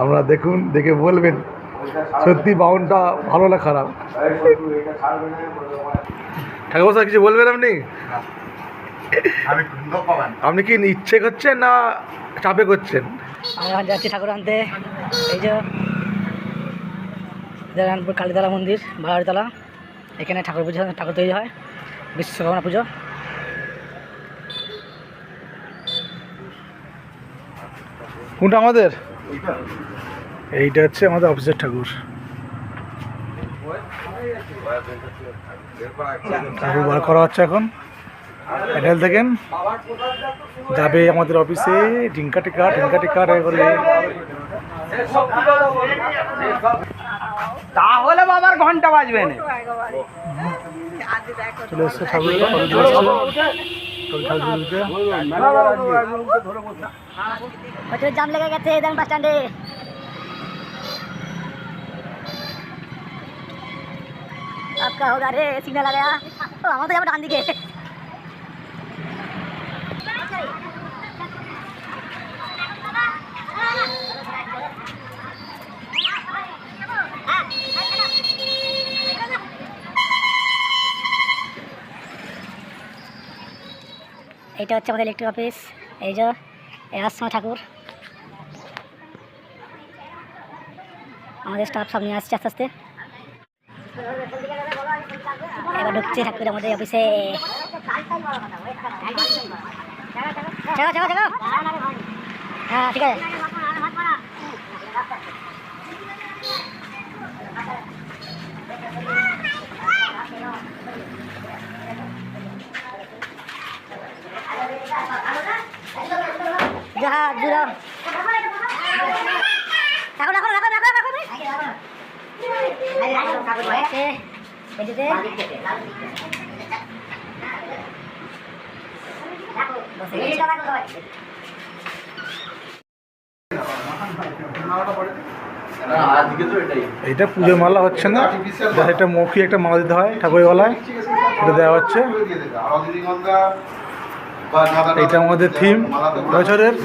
আপনারা দেখুন দেখে বলবেন। সত্যি বাউনটা ভালো না খারাপ? ঠাকুর স্যার কিছু বলবেন আপনি? আমি সুন্দর পাবেন। আপনি কি ইচ্ছে করছেন না চাপে করছেন? আমি এখন যাচ্ছি ঠাকুর আনতে। এই যে কালীতলা মন্দির বাড়িতলা এখানে ঠাকুর পুজো ঠাকুর তৈরি হয়। বিশ্বকর্মা পুজো। কোনটা আমাদের? এইটা হচ্ছে আমাদের অফিসের ঠাকুর। ঠাকুর বার করা হচ্ছে এখন। প্যান্ডেল দেখেন। যাবে আমাদের অফিসে টিঙ্কা টিকা টিঙ্কা টিকা করে তাহলে বাবার ঘণ্টা বাজবে না। চলে এসছে ঠাকুর हाँ, हाँ, हाँ, जाम लगेगा थे इधर बस स्टैंड आपका होगा रे सिग्नल आ गया। तो हम तो यहाँ डांडी के এইটা হচ্ছে আমাদের ইলেকট্রিক অফিস এই যে রাজসমা ঠাকুর। আমাদের স্টাফ সব নিয়ে আসছে আস্তে আস্তে। এবার ঢুকছে ঠাকুর আমাদের অফিসে হ্যাঁ ঠিক আছে। গেছি। পুজোর মালা হচ্ছে না? একটা মৌখি একটা মালা দিতে হয় ঠাকুরের গলায় এটা দেওয়া হচ্ছে। এটা আমাদের থিম বছরের।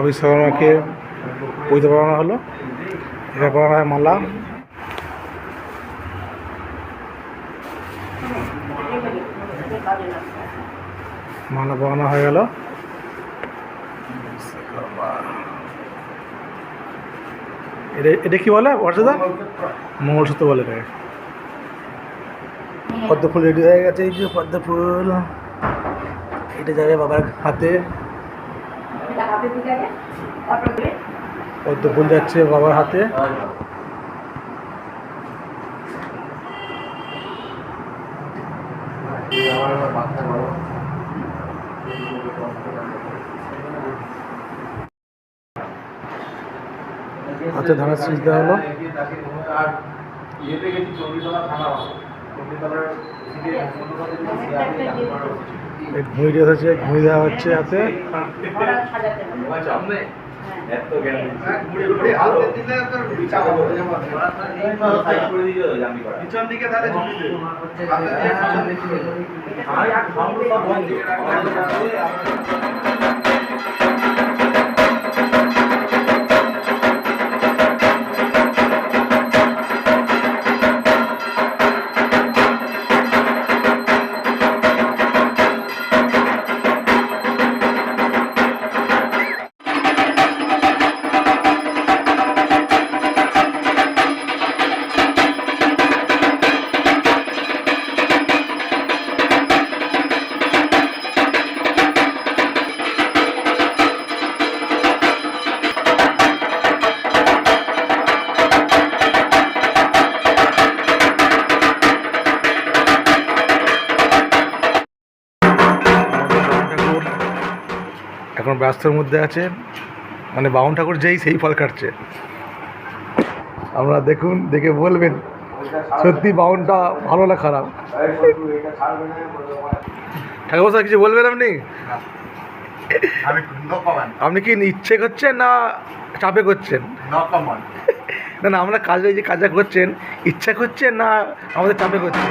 ভাবি শর্মাকে পৈতে পড়ানো হলো। এটা পড়ানো হয় মালা মালা পড়ানো হয়ে গেল। এটা এটা কি বলে বর্ষদা মঙ্গলসূত্র বলে এটাকে। পদ্ম ফুল রেডি হয়ে গেছে, এই যে পদ্ম ফুল এটা যাবে বাবার হাতে। পদ্ম ফুল যাচ্ছে বাবার হাতে। হাতে ধানের শীষ দেওয়া হলো। ঘুঁই এসেছে ঘুঁই দেওয়া হচ্ছে এতে পিছন হ্যাঁ। এখন ব্যস্তর মধ্যে আছে। মানে বাউন ঠাকুর যেই সেই ফল কাটছে। আপনারা দেখুন, দেখে বলবেন, সত্যি বাউনটা ভালো না খারাপ? ঠাকুর স্যার কিছু বলবেন আপনি? আপনি কি ইচ্ছে করছেন না চাপে করছেন? না না, আমরা কাজে যে কাজটা করছেন, ইচ্ছা করছেন না আমাদের চাপে করছেন?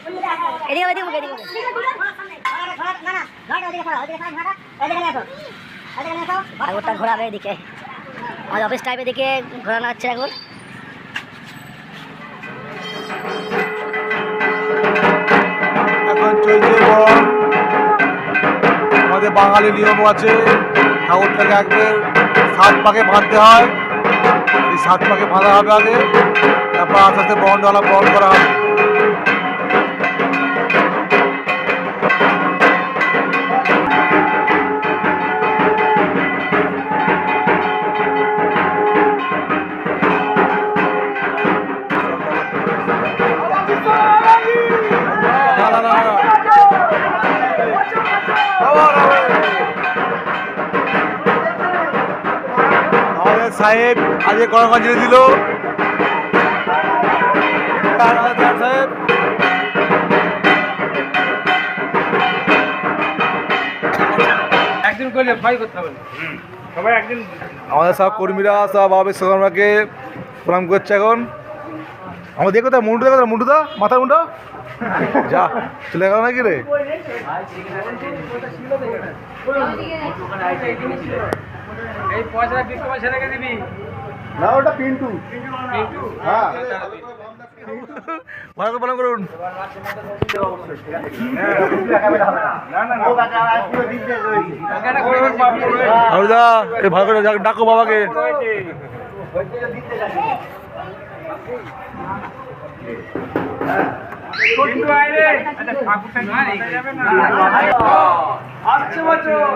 এদিকে মুখ, এদিকে ঘোরাবে এদিকে। আমাদের অফিস টাইপ এদিকে ঘোরানো হচ্ছে এখন। আমাদের বাঙালি নিয়ম আছে, ঠাকুরটাকে একবার সাত পাকে বাঁধতে হয়। সাত পাকে বাঁধা হবে আগে। তারপর আস্তে আস্তে বরণডালা বরণ করা হবে। সাহেব আজকে করমগঞ্জ দিল। সাহেব একদিন করলে ভয় করতে হবে সবাই একদিন আমাদের সব কর্মীরা সব বাবা বিশ্বকর্মাকে প্রণাম করছে এখন। আমার দেখো তা মুন্ডু দেখো মুন্ডুদা মাথার মুন্ডা। যা চলে গেল নাকি রে? এই ছেলেকে দিবি? না ওটা পিন্টু। হ্যাঁ। ভালো করে করুন। হারুদা ভালো করে ডাকো বাবাকে। আচ্ছা, বছর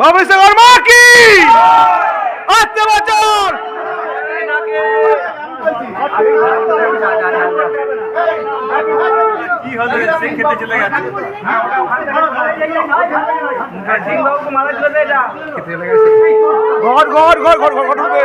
বাবা বিশ্বকর্মা কি আসতে বছর কি হলো সে খেতে চলে গেছে সিংবাবুকে মালা তুলে দে এটা ঘর ঘর ঘর ঘর ঘর ঘর ঢুকবে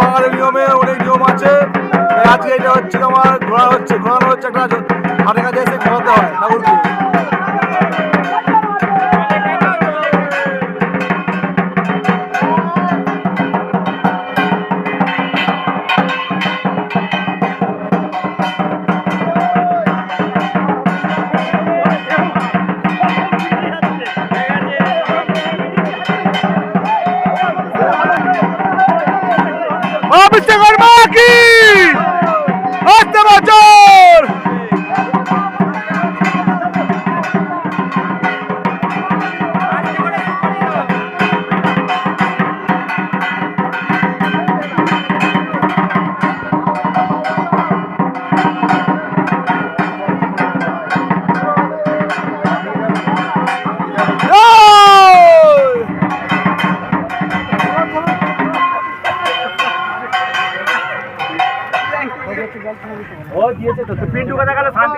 বাঙালি নিয়মে অনেক নিয়ম আছে। আজকে এটা হচ্ছে আমার ঘোরা হচ্ছে ঘোরানো হচ্ছে, একটা হাটের কাছে এসে খেলাতে হয়, ঠাকুরকে।